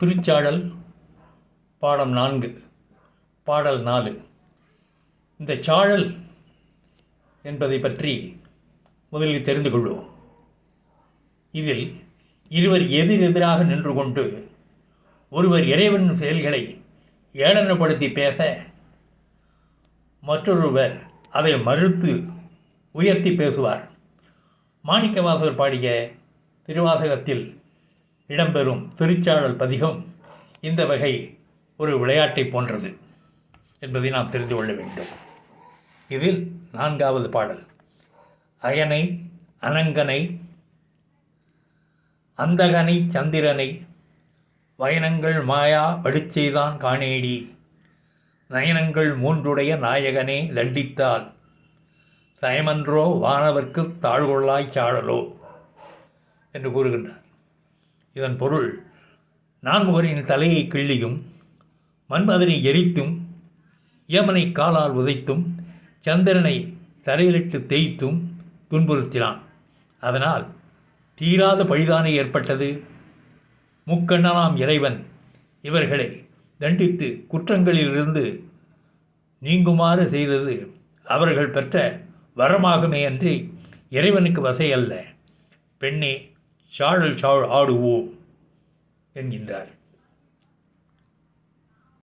திருச்சாடல் பாடம் நான்கு பாடல் நாலு. இந்த சாழல் என்பதை பற்றி முதலில் தெரிந்து கொள்வோம். இதில் இருவர் எதிரெதிராக நின்று கொண்டு ஒருவர் இறைவன் செயல்களை ஏளனப்படுத்தி பேச மற்றொருவர் அதை மறுத்து உயர்த்தி பேசுவார். மாணிக்கவாசகர் பாடிய திருவாசகத்தில் இடம்பெறும் திருச்சாழல் பதிகம் இந்த வகை ஒரு விளையாட்டை போன்றது என்பதை நாம் தெரிந்து கொள்ள வேண்டும். இதில் நான்காவது பாடல். அயனை அனங்கனை அந்தகனை சந்திரனை வயனங்கள் மாயா வடிச்செய்தான் காணேடி நயனங்கள் மூன்றுடைய நாயகனே தண்டித்தால் சயமன்றோ வானவர்க்கு தாழ்கொள்ளாய் சாடலோ என்று கூறுகின்றார். இதன் பொருள் நான்முகரின் தலையை கிள்ளியும் மன்மதனை எரித்தும் யமனை காலால் உதைத்தும் சந்திரனை தரையிலிட்டு தேய்த்தும் துன்புறுத்தினான். அதனால் தீராத பழிதானே ஏற்பட்டது. முக்கண்ணனாம் இறைவன் இவர்களை தண்டித்து குற்றங்களிலிருந்து நீங்குமாறு செய்தது அவர்கள் பெற்ற வரமாகுமே அன்றி இறைவனுக்கு வசையல்ல. பெண்ணே சாழல் சாழ் ஆடுவோம் என்கின்றார்.